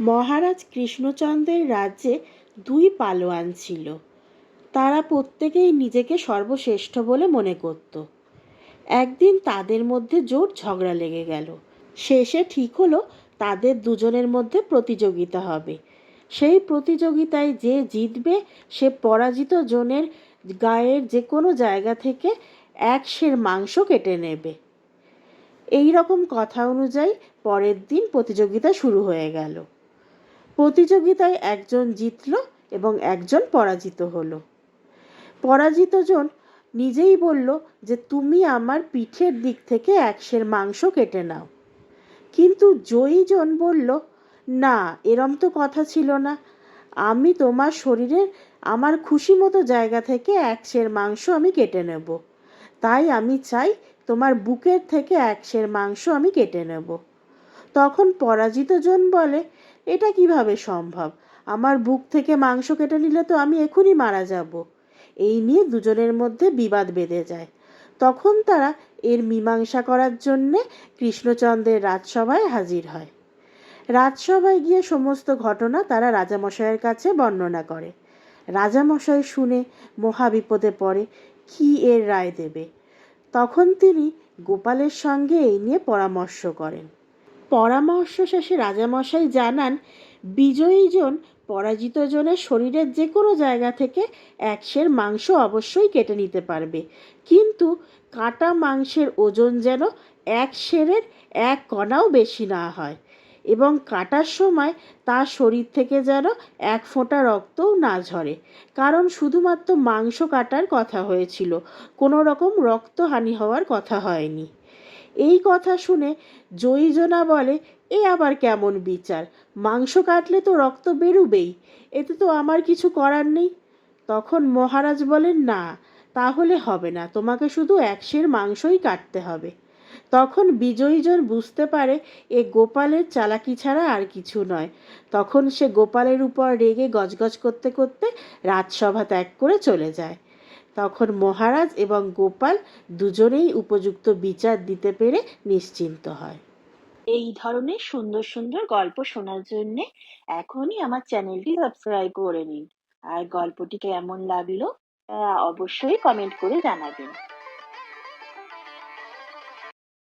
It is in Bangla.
মহারাজ কৃষ্ণচন্দ্রের রাজ্যে দুই পালোয়ান ছিল। তারা প্রত্যেকেই নিজেকে সর্বশ্রেষ্ঠ বলে মনে করত। একদিন তাদের মধ্যে জোর ঝগড়া লেগে গেল। শেষে ঠিক হলো, তাদের দুজনের মধ্যে প্রতিযোগিতা হবে। সেই প্রতিযোগিতায় যে জিতবে, সে পরাজিত জনের গায়ের যে কোনো জায়গা থেকে এক সের মাংস কেটে নেবে। এই রকম কথা অনুযায়ী পরের দিন প্রতিযোগিতা শুরু হয়ে গেল। প্রতিযোগিতায় একজন জিতল এবং একজন পরাজিত হলো। পরাজিতজন নিজেই বলল যে, তুমি আমার পিঠের দিক থেকে একশের মাংস কেটে নাও। কিন্তু জয়ীজন বলল, না, এরম তো কথা ছিল না। আমি তোমার শরীরের, আমার খুশি মতো জায়গা থেকে এক সের মাংস আমি কেটে নেব। তাই আমি চাই তোমার বুকের থেকে এক সের মাংস আমি কেটে নেব। তখন পরাজিতজন বলে, এটা কীভাবে সম্ভব? আমার বুক থেকে মাংস কেটে নিলে তো আমি এখনই মারা যাব এই নিয়ে দুজনের মধ্যে বিবাদ বেঁধে যায়। তখন তারা এর মীমাংসা করার জন্যে কৃষ্ণচন্দ্রের রাজসভায় হাজির হয়। রাজসভায় গিয়ে সমস্ত ঘটনা তারা রাজামশাইয়ের কাছে বর্ণনা করে। রাজামশাই শুনে মহাবিপদে পড়ে কি এর রায় দেবে? তখন তিনি গোপালের সঙ্গে এই নিয়ে পরামর্শ করেন। পরামর্শ শেষে রাজামশাই জানান বিজয়ীজন পরাজিতজনের শরীরের যে কোনো জায়গা থেকে এক সের মাংস অবশ্যই কেটে নিতে পারবে। কিন্তু কাটা মাংসের ওজন যেন এক সেরের এক কণাও বেশি না হয়। এবং কাটার সময় তার শরীর থেকে যেন এক ফোঁটা রক্তও না ঝরে। কারণ শুধুমাত্র মাংস কাটার কথা হয়েছিল, কোনো রকম রক্তহানি হওয়ার কথা হয়নি। এই কথা শুনে জয়ীজনা বলে, এ আবার কেমন বিচার? মাংস কাটলে তো রক্ত বেরুবেই, এতে তো আমার কিছু করার নেই। তখন মহারাজ বলেন, না, তাহলে হবে না, তোমাকে শুধু একশের মাংসই কাটতে হবে। তখন বিজয়ীজন বুঝতে পারে এ গোপালের চালাকি ছাড়া আর কিছু নয়। তখন সে গোপালের উপর রেগে গজগজ করতে করতে রাজসভা ত্যাগ করে চলে যায়। তখন মহারাজ এবং গোপাল দুজনেই উপযুক্ত বিচার দিতে পেরে নিশ্চিন্ত হয়। এই ধরনের সুন্দর সুন্দর গল্প শোনার জন্য এখনই আমার চ্যানেলটি সাবস্ক্রাইব করে নিন। আর গল্পটি কেমন লাগল অবশ্যই কমেন্ট করে জানাবেন।